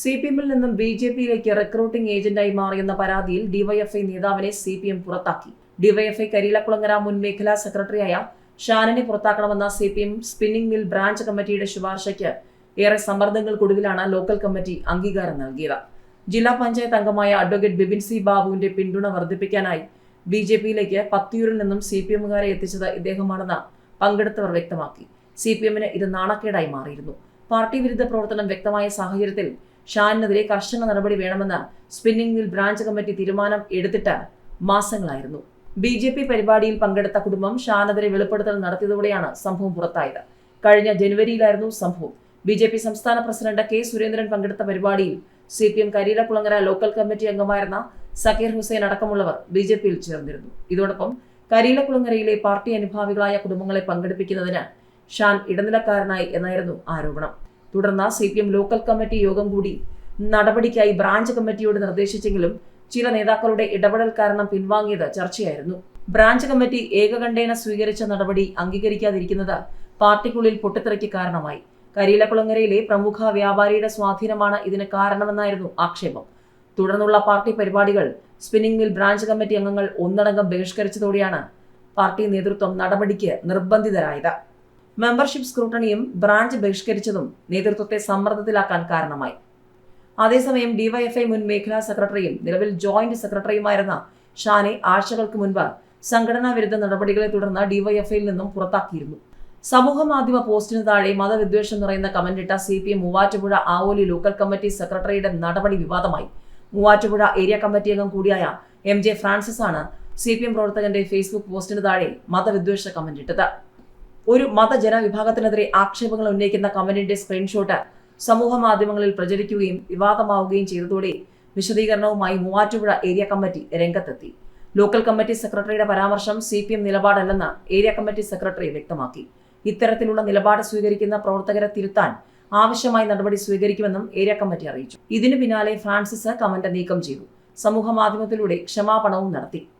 C P എമ്മിൽ നിന്നും B J പിയിലേക്ക് റിക്രൂട്ടിംഗ് ഏജന്റായി മാറിയെന്ന പരാതിയിൽ ഡിവൈഎഫ്ഐ നേതാവിനെ സി പി എം പുറത്താക്കി. ഡിവൈഎഫ്ഐ കരിയിലക്കുളങ്ങര മുൻ മേഖലാ സെക്രട്ടറിയായ ഷാനിനെ പുറത്താക്കണമെന്ന C P M spinning mill branch കമ്മിറ്റിയുടെ ശുപാർശയ്ക്ക് ഏറെ സമ്മർദ്ദങ്ങൾക്കൊടുവിലാണ് ലോക്കൽ കമ്മിറ്റി അംഗീകാരം നൽകിയത്. ജില്ലാ പഞ്ചായത്ത് അംഗമായ അഡ്വക്കേറ്റ് ബിബിൻ സി ബാബുവിന്റെ പിന്തുണ വർദ്ധിപ്പിക്കാനായി ബി ജെ പിയിലേക്ക് പത്തിയൂരിൽ നിന്നും സി പി എമ്മുകാരെ എത്തിച്ചത് ഇദ്ദേഹമാണെന്ന് പങ്കെടുത്തവർ വ്യക്തമാക്കി. സി പി എമ്മിന് ഇത് നാണക്കേടായി മാറിയിരുന്നു. പാർട്ടി വിരുദ്ധ പ്രവർത്തനം വ്യക്തമായ സാഹചര്യത്തിൽ ഷാനിനെതിരെ കർശന നടപടി വേണമെന്ന് സ്പിന്നിംഗ് മിൽ ബ്രാഞ്ച് കമ്മിറ്റി തീരുമാനം എടുത്തിട്ട് മാസങ്ങളായിരുന്നു. ബി ജെ പി പരിപാടിയിൽ പങ്കെടുത്ത കുടുംബം ഷാനെതിരെ വെളിപ്പെടുത്തൽ നടത്തിയതോടെയാണ് സംഭവം പുറത്തായത്. കഴിഞ്ഞ ജനുവരിയിലായിരുന്നു സംഭവം. ബി ജെ പി സംസ്ഥാന പ്രസിഡന്റ് കെ സുരേന്ദ്രൻ പങ്കെടുത്ത പരിപാടിയിൽ C P M Kareerakulangara local committee അംഗമായിരുന്ന സക്കീർ ഹുസൈൻ അടക്കമുള്ളവർ ബി ജെ പിയിൽ ചേർന്നിരുന്നു. ഇതോടൊപ്പം കരീലക്കുളങ്ങരയിലെ പാർട്ടി അനുഭാവികളായ കുടുംബങ്ങളെ പങ്കെടുപ്പിക്കുന്നതിന് ഷാൻ ഇടനിലക്കാരനായി എന്നായിരുന്നു ആരോപണം. തുടർന്ന് C P M local committee യോഗം കൂടി നടപടിക്കായി ബ്രാഞ്ച് കമ്മിറ്റിയോട് നിർദ്ദേശിച്ചെങ്കിലും ചില നേതാക്കളുടെ ഇടപെടൽ കാരണം പിൻവാങ്ങിയത് ചർച്ചയായിരുന്നു. ബ്രാഞ്ച് കമ്മിറ്റി ഏകകണ്ഠേന സ്വീകരിച്ച നടപടി അംഗീകരിക്കാതിരിക്കുന്നത് പാർട്ടിക്കുള്ളിൽ പൊട്ടിത്തെറിക്ക് കാരണമായി. കരിയിലക്കുളങ്ങരയിലെ പ്രമുഖ വ്യാപാരിയുടെ സ്വാധീനമാണ് ഇതിന് കാരണമെന്നായിരുന്നു ആക്ഷേപം. തുടർന്നുള്ള പാർട്ടി പരിപാടികൾ സ്പിന്നിംഗ് മിൽ ബ്രാഞ്ച് കമ്മിറ്റി അംഗങ്ങൾ ഒന്നടങ്കം ബഹിഷ്കരിച്ചതോടെയാണ് പാർട്ടി നേതൃത്വം നടപടിക്ക് നിർബന്ധിതരായത്. മെമ്പർഷിപ്പ് സ്ക്രൂട്ടണിയും ബ്രാഞ്ച് ബഹിഷ്കരിച്ചതും നേതൃത്വത്തെ സമ്മർദ്ദത്തിലാക്കാൻ കാരണമായി. അതേസമയം ഡിവൈഎഫ്ഐ മുൻ മേഖലാ സെക്രട്ടറിയും നിലവിൽ ജോയിന്റ് സെക്രട്ടറിയുമായിരുന്ന ഷാനെ ആഴ്ചകൾക്ക് മുൻപ് സംഘടനാ വിരുദ്ധ നടപടികളെ തുടർന്ന് ഡിവൈഎഫ്ഐയിൽ നിന്നും പുറത്താക്കിയിരുന്നു. സമൂഹ മാധ്യമ പോസ്റ്റിന് താഴെ മതവിദ്വേഷം നിറയുന്ന കമന്റിട്ട C P M Muvattupuzha Avoli local committee സെക്രട്ടറിയുടെ നടപടി വിവാദമായി. മൂവാറ്റുപുഴ ഏരിയ കമ്മിറ്റി അംഗം കൂടിയായ എം ജെ ഫ്രാൻസിസ് ആണ് സി പി എം പ്രവർത്തകന്റെ ഫേസ്ബുക്ക് പോസ്റ്റിന് താഴെ മതവിദ്വേഷ കമന്റിട്ടത് ഒരു മതജന വിഭാഗത്തിനെതിരെ ആക്ഷേപങ്ങൾ ഉന്നയിക്കുന്ന കമന്റിന്റെ സ്ക്രീൻഷോട്ട് സമൂഹ മാധ്യമങ്ങളിൽ പ്രചരിക്കുകയും വിവാദമാവുകയും ചെയ്തതോടെ വിശദീകരണവുമായി മൂവാറ്റുപുഴ ഏരിയ കമ്മിറ്റി രംഗത്തെത്തി. ലോക്കൽ കമ്മിറ്റി സെക്രട്ടറിയുടെ പരാമർശം സി പി എം നിലപാടല്ലെന്ന് ഏരിയ കമ്മിറ്റി സെക്രട്ടറി വ്യക്തമാക്കി. ഇത്തരത്തിലുള്ള നിലപാട് സ്വീകരിക്കുന്ന പ്രവർത്തകരെ തിരുത്താൻ ആവശ്യമായ നടപടി സ്വീകരിക്കുമെന്നും ഏരിയ കമ്മിറ്റി അറിയിച്ചു. ഇതിനു പിന്നാലെ ഫ്രാൻസിസ് കമന്റ് നീക്കം ചെയ്തു. സമൂഹ മാധ്യമത്തിലൂടെ ക്ഷമാപണവും നടത്തി.